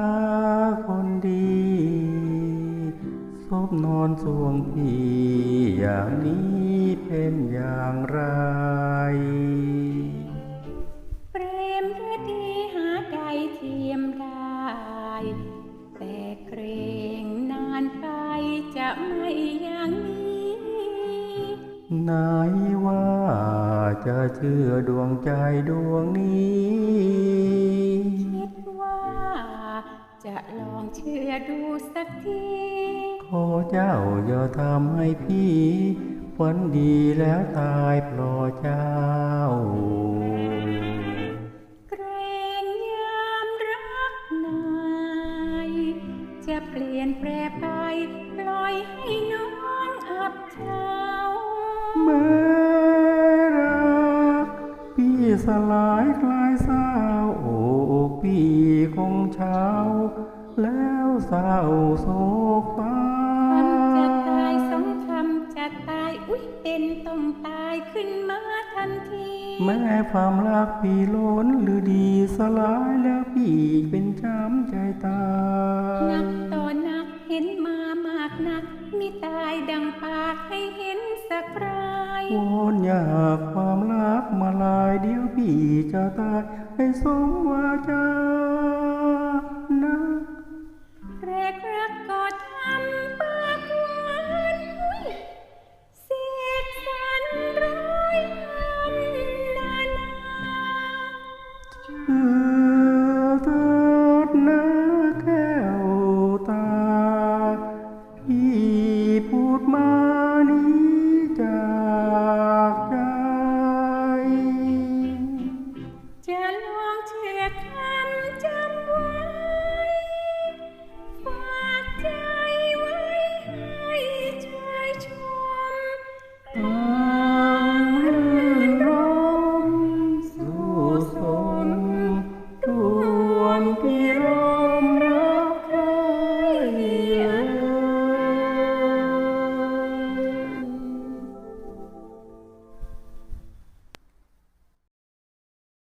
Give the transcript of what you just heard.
าคนดีซบนอนสวงพี่อย่างนี้เป็นอย่างไรเปรมฤดีหาใดเทียมได้แต่เกรงนานไปจะไม่อย่างนี้ไหนว่าจะเชื่อดวงใจดวงนี้ สักทีขอเจ้าอย่าทำให้พี่ฝันดีแล้วตายเพราะเจ้า เกรงยามรักนายจะเปลี่ยนแปรไปปล่อยให้น้องอับเฉาเมื่อรักพี่สลายคลายเศร้าโอกพี่คงเช้าแล้ว เศร้าโศกตาคำจะตายสองคำจะตาย อุ๊ยเป็นต้องตายขึ้นมาทันที แม้ความรักพี่ล้นหรือดีสลายแล้วพี่เป็นช้ำใจตานักต่อนักเห็นมามากนักมีตายดังปากให้เห็นสักรายวอนอยากความรักมาลายเดี๋ยวพี่จะตายให้สมวาจ กรักก็ทำปากหวานเสกสรนร้อยคำนานาพูดมา